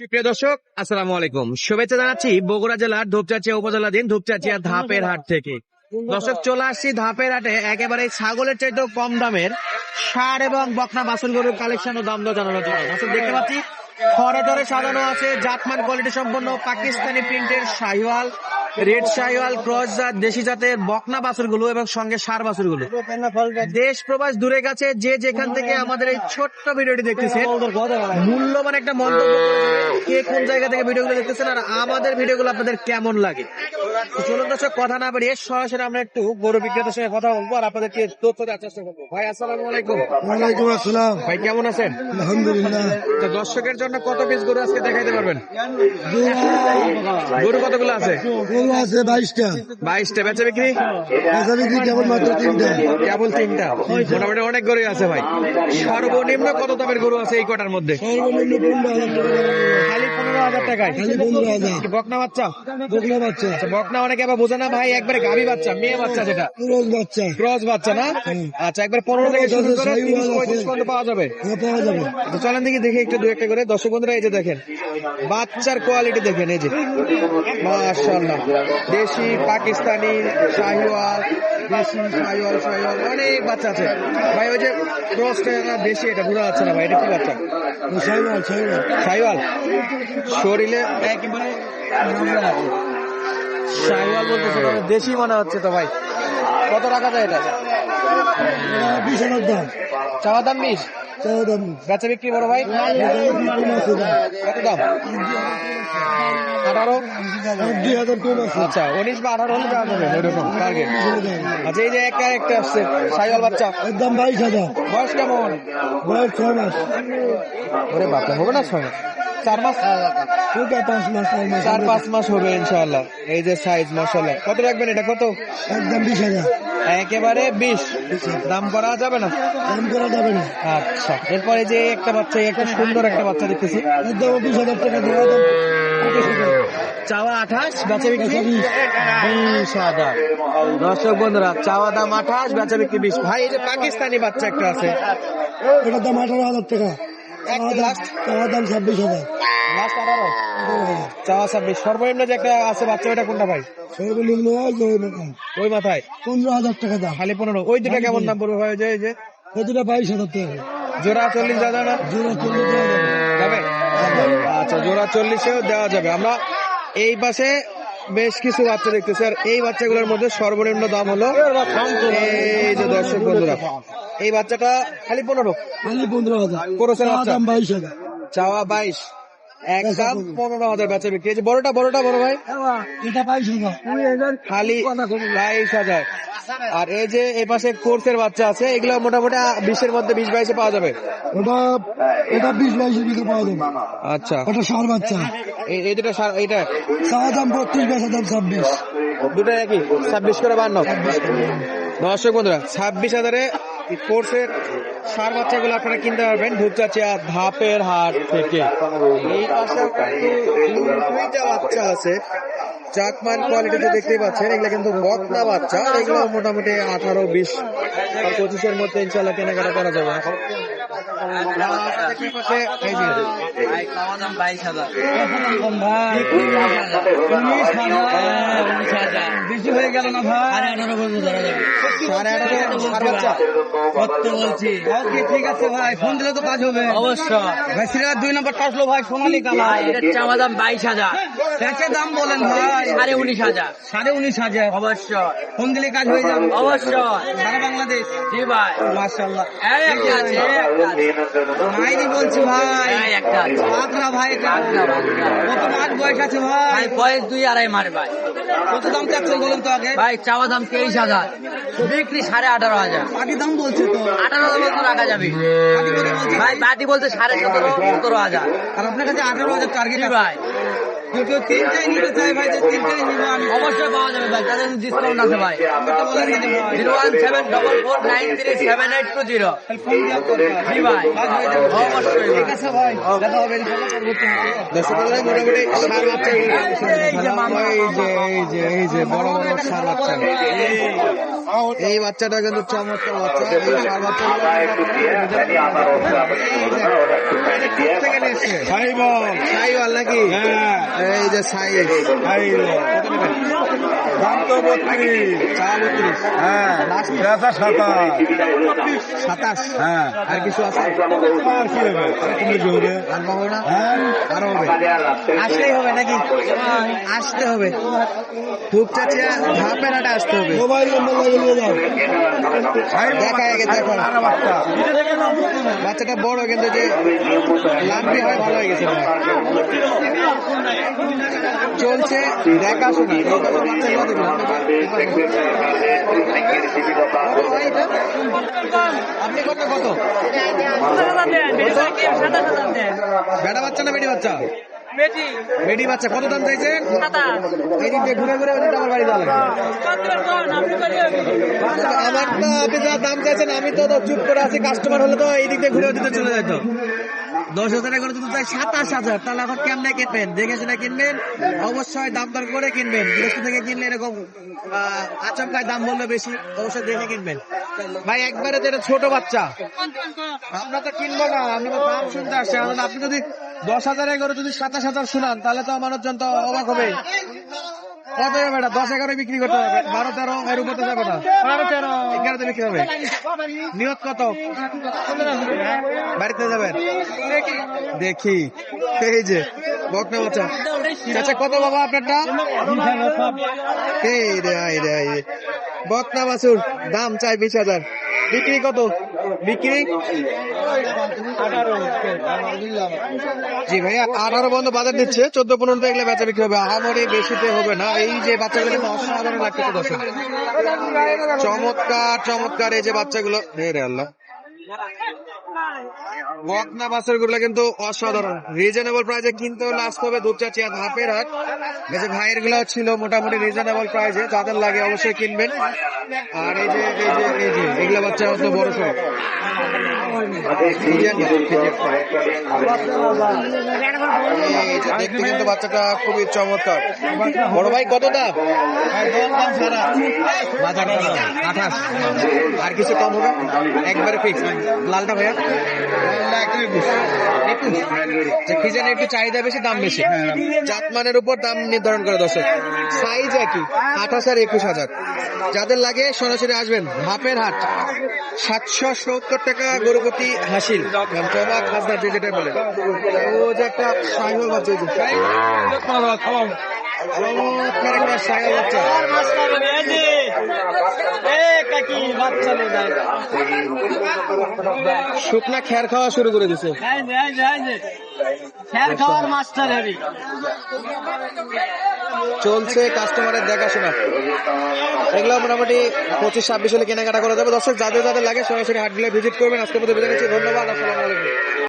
সুপ্রিয় দর্শক আসসালামু আলাইকুম। শুভেচ্ছা জানাচ্ছি বগুড়া জেলার ধূপচাচিয়া উপজেলাধীন ধূপচাচিয়া ধাপের হাট থেকে। দর্শক চলে আসছি ধাপের হাটে। একেবারে ছাগলের চাইতেও কম দামের সার এবং বকনা বাসন গরুর কালেকশন ও দাম দর জানানোর জন্য। দর্শক দেখতে পাচ্ছি খরে ধরে সাজানো আছে জাতমান কোয়ালিটি সম্পন্ন পাকিস্তানি প্রিন্টের শাহিওয়াল। রেড সাইওয়াল ক্রস জাত দেশি জাতের বকনা বাছুরগুলো এবং সঙ্গে সার বাছুরগুলো। দেশ প্রবাস দূরে গেছে, যে যেখান থেকে আমাদের এই ছোট্ট ভিডিওটি দেখতেছে মূল্যবান একটা মন্তব্য কে কোন জায়গা থেকে ভিডিওগুলো দেখতেছেন আর আমাদের ভিডিওগুলো আপনাদের কেমন লাগে। চলুন দর্শক কথা না বাড়িয়ে সরাসরি আমরা একটু গরু বিক্রেতার সঙ্গে কথা বলব আর আপনাদেরকে তথ্য দেওয়ার চেষ্টা করব। ভাই আসসালামু আলাইকুম। ওয়ালাইকুম আসসালাম। ভাই কেমন আছেন? আলহামদুলিল্লাহ। তো দর্শকের জন্য কত পিস গরু আজকে দেখাইতে পারবেন? গরু কতগুলো আছে? গরু আছে বাইশটা। বাইশটা। বেচা বিক্রি? বেচা বিক্রি কেবল মাত্র তিনটা। কেবল তিনটা। মোটামুটি অনেক গরু আছে ভাই। সর্বনিম্ন কত দামের গরু আছে এই কটার মধ্যে? সর্বনিম্ন পনেরো হাজার টাকা। খালি পনেরো হাজার টাকায়। পনেরো হাজার। বকনা বাচ্চা? বকলা বাচ্চা। আচ্ছা, বকনা অনেকে আবার বোঝে না ভাই একবারে গাভী বাচ্চা মেয়ে বাচ্চা যেটা। পুরোজ বাচ্চা। ক্রস বাচ্চা না? আচ্ছা একবার পনেরো থেকে শুরু করে তিরিশ পঁয়ত্রিশ পর্যন্ত পাওয়া যাবে। হ্যাঁ, পাওয়া যাবে। তো চলেন দেখি দেখে একটু দু একটা করে। দর্শক বন্ধুরা এই যে দেখেন বাচ্চার কোয়ালিটি দেখেন এই যে। মাশাআল্লাহ। দেশি পাকিস্তানি শাহিওয়াল দেশি শাহিওয়াল শাহিওয়াল অনেক বাচ্চা আছে। ভাই ওই যে ক্রসটা দেশি এটা বোঝা যাচ্ছে না ভাই এটা কি বাচ্চা? সাইওয়াল সাইওয়াল শাহিওয়াল। শরীরে একেবারে। শাহিওয়াল বলতেছে তবে দেশি মনে হচ্ছে তো ভাই। কত টাকা যায় এটা? বিশ হাজার দাম। চাওয়া দাম বিশ? চাওয়া দাম বেচা বিক্রি বড় ভাই? দাম কত দাম? আঠারো? দুই হাজার কম আছে। আচ্ছা উনিশ বা আঠারো হলে দেওয়া যাবে ওইরকম টার্গেট আচ্ছা এই যে একটা একটা আসছে সাইওয়াল বাচ্চা। এর দাম বাইশ হাজার। বয়স কেমন? বয়স ছয় মাস। ওরে বাপরে হবে না ছয় মাস? চার মাস পাঁচ মাস চার পাঁচ মাস হবে ইনশাআল্লাহ। এই যে সাইজ মাশাআল্লাহ। কত রাখবেন এটা? কত? একদম বিশ হাজার। একেবারে বিশ। দাম করা যাবে না? দাম করা যাবে না। আচ্ছা। এরপরে যে একটা বাচ্চা একটা সুন্দর একটা বাচ্চা দেখতেছি। একদম বিশ হাজার টাকা দেওয়া চাওয়া আঠাশ বেচা বিক্রি? বিশ। হাজার। দর্শক বন্ধুরা চাওয়া দাম আঠাশ বেচা বিক্রি বিশ। ভাই এই যে পাকিস্তানি বাচ্চা একটা আছে। এটার দাম আঠারো হাজার টাকা। এক দাম ছাব্বিশ হাজার। লাস্ট আঠারো চাওয়া ছাব্বিশ। সর্বনিম্ন যে একটা আছে বাচ্চা ওটা কোনটা ভাই? সর্বনিম্ন ওই মাথায়। পনেরো হাজার টাকা দাম। খালি পনেরো। ওই দুটা কেমন দাম পড়বে ভাই ওই যে ওই যে বাইশ হাজার টাকা। জোড়া চল্লিশ যাবে না? জোড়া চল্লিশ যাবে। যাবে? আচ্ছা জোড়া চল্লিশেও দেওয়া যাবে। আমরা এই পাশে বেশ কিছু বাচ্চা দেখতেছি। আর এই বাচ্চাগুলোর মধ্যে সর্বনিম্ন দাম হলো এই যে দর্শক বন্ধুরা এই বাচ্চাটা খালি পনেরো। খালি পনেরো হাজার। কোরসের চাওয়া বাইশ হাজার। চাওয়া বাইশ। এক দাম পনেরো হাজার বেচা বিক্রি। যে বড়টা বড়টা বড় ভাই? এটা বাইশ হাজার। খালি বাইশ হাজার। আর এই যে এই পাশে কোর্সের বাচ্চা আছে এগুলো মোটামুটি বিশের মধ্যে বিশ বাইশে পাওয়া যাবে। ওটা এটা বিশ বাইশের দিকে পাওয়া যাবে। আচ্ছা। ওটা সার বাচ্চা। এই- দুটো সার- এইটা? চাওয়া দাম বত্রিশ বেচা দাম ছাব্বিশ। দুটো একই? ছাব্বিশ করে বান্ন? দর্শক বন্ধুরা ছাব্বিশ হাজারে কোর্সের সার বাচ্চাগুলো আপনারা কিনতে পারবেন ধূপচাচিয়া ধাপের হাট থেকে। এই পাশে দুইটা বাচ্চা আছে। চাকমান কোয়ালিটিতে দেখতেই পাচ্ছেন, এগুলো কিন্তু বকনা বাচ্চা। এগুলো মোটামুটি আঠারো, বিশ পঁচিশের মধ্যে ইনশাল্লাহ কেনাকাটা করা যাবে। বেশি হয়ে গেল না ভাই সাড়ে আঠারো ওকে ঠিক আছে ভাই। ফোন দিলে তো কাজ হবে অবশ্যই ভাই সিরিয়াল দুই নম্বরটা আসলো ভাই সোনালি কালার এটার চাওয়া দাম বাইশ হাজার প্যাকের দাম বলেন ভাই সাড়ে উনিশ হাজার সাড়ে উনিশ হাজার অবশ্যই ফোন দিলে কাজ হয়ে যাবে অবশ্যই সারা বাংলাদেশ জি ভাই মাশাল্লাহ মাইরি বলছি ভাই। একটা ভাই। কত মাস বয়স আছে ভাই? ভাই বয়স দুই আড়াই মার ভাই। কত দাম চাচ্ছেন বলুন তো আগে? ভাই চাওয়া দাম তেইশ হাজার। বিক্রি সাড়ে আঠারো হাজার। পাটি দাম বলছে তো। আঠারো হাজার তো রাখা যাবে। পাটি বলছে ভাই বাটি বলতে সাড়ে সতেরো সতেরো হাজার। আর আপনার কাছে আঠারো হাজার টার্গেট ভাই। কেউ কেউ তিনটাই নিতে চাই ভাই যে তিনটাই নিবো আমি অবশ্যই পাওয়া যাবে ভাই তাদের ডিসকাউন্ট আছে ভাই নাম্বারটা বলেন না যে ভাই zero one seven double four nine three seven eight two zero তাহলে ফোন দেওয়ার দরকার জি ভাই কাজ হয়ে যাবে অবশ্যই ঠিক আছে ভাই দেখা হবে ইনশাআল্লাহ পরবর্তী ভিডিও। দর্শক মোটামুটি সার বাচ্চা এই যে এই যে এই যে বড় বড় সার বাচ্চা এই বাচ্চাটা কিন্তু চমৎকার বাচ্চা এই সার বাচ্চা সাইবল সাইওয়াল নাকি হ্যাঁ এই যে সাইজ। দাম তো বত্রিশ চা বত্রিশ হ্যাঁ সাতাশ। সাতাশ। হ্যাঁ। আর কিছু আছে? আর কি হবে? আর কমে হবে? আর পাবো না? হ্যাঁ। আরও হবে। আসলেই হবে নাকি? আসতে হবে। আসতে হবে। মোবাইল নম্বর লাগিয়ে নিয়ে দেখা আগে দেখো বাচ্চাটা বড় কিন্তু যে লাম্বি হয় ভালো হয়ে গেছে। চলছে দেখাশোনা বাচ্চাগুলো কত আপনি কত কত বেটা বাচ্চা না বেটি বাচ্চা? বেটি। বাচ্চা কত দাম চাইছেন? এই দিক দিয়ে ঘুরে ঘুরে ওই আমার বাড়ি লাগবে। আমার তো আপনি যা দাম চাইছেন আমি তো চুপ করে আছি কাস্টমার হলে তো এই দিক দিয়ে ঘুরে ওদিকে চলে যেত দশ হাজার করে যদি চাই, সাতাশ হাজার। তাহলে এখন কেমনে কিনবেন? দেখে শুনে কিনবেন? অবশ্যই দাম দর করে কিনবেন। বিদেশ থেকে কিনলে এরকম আচমকায় দাম বললে বেশি, অবশ্যই দেখে কিনবেন। ভাই, একবারে তো এটা ছোট বাচ্চা। আমরা তো কিনবো না আমি তো দাম শুনতে আসছি। আপনি যদি দশ হাজার এগারো, যদি সাতাশ হাজার শুনান, তাহলে তো মানুষজন তো অবাক হবে কত যাবে এটা দশ এগারো বিক্রি করতে হবে। বারো তেরো এর উপর তো যাবে না। বারো তেরো। এগারোতে বিক্রি হবে। নিয়ত কত? বাড়িতে যাবেন? দেখি। এই যে বকনে বাচ্চা। আচ্ছা কত বাবা আপনারটা এই রে এই রে। বকনা বাছুর দাম চাই বিশ হাজার। বিক্রি কত? বিক্রি? জি ভাইয়া, আঠারো বন্ধ বাজার দিচ্ছে, চোদ্দ পনেরো দেখলে বেচা বিক্রি হবে। আহামরি বেশিতে হবে না। এই যে বাচ্চাগুলো অসাধারণ দর্শক। চমৎকার চমৎকার এই যে বাচ্চাগুলো। রে আল্লাহ। বকনা বাসেরগুলো কিন্তু অসাধারণ। রিজনেবল প্রাইজে আসতে হবে যে ভাইয়েরগুলো ছিল মোটামুটি রিজনেবল প্রাইজে যাদের লাগে অবশ্যই কিনবেন। আর এই যে এই যে এই যে, এগুলা বাচ্চা বড় দেখতে কিন্তু বাচ্চাটা খুবই চমৎকার। বড় ভাই, কত দাম? আর কিছু কম হবে? একবারে ফিক্স লালটা ভাইয়া? ফিজেন একটু চাহিদা বেশি দাম বেশি। জাতমানের উপর দাম নির্ধারণ করে দর্শক সাইজ একই আঠাশ আর একুশ হাজার। যাদের লাগে সরাসরি আসবেন হাফের হাট সাতশো সত্তর টাকা গরুপতি হাসিল। জমা খাজনা যে যেটা বলে ও যে একটা সাইহল বাচ্চা। শুকনা খের খাওয়া শুরু করে দিছে। চলছে কাস্টমারের দেখাশোনা। এগুলো মোটামুটি পঁচিশ, ছাব্বিশ হলে কেনাকাটা করা যাবে। দর্শক, যাদের যাদের লাগে সরাসরি হাটগুলো ভিজিট করবেন। আজকে বিদায় নিচ্ছি। ধন্যবাদ। আসসালামু আলাইকুম।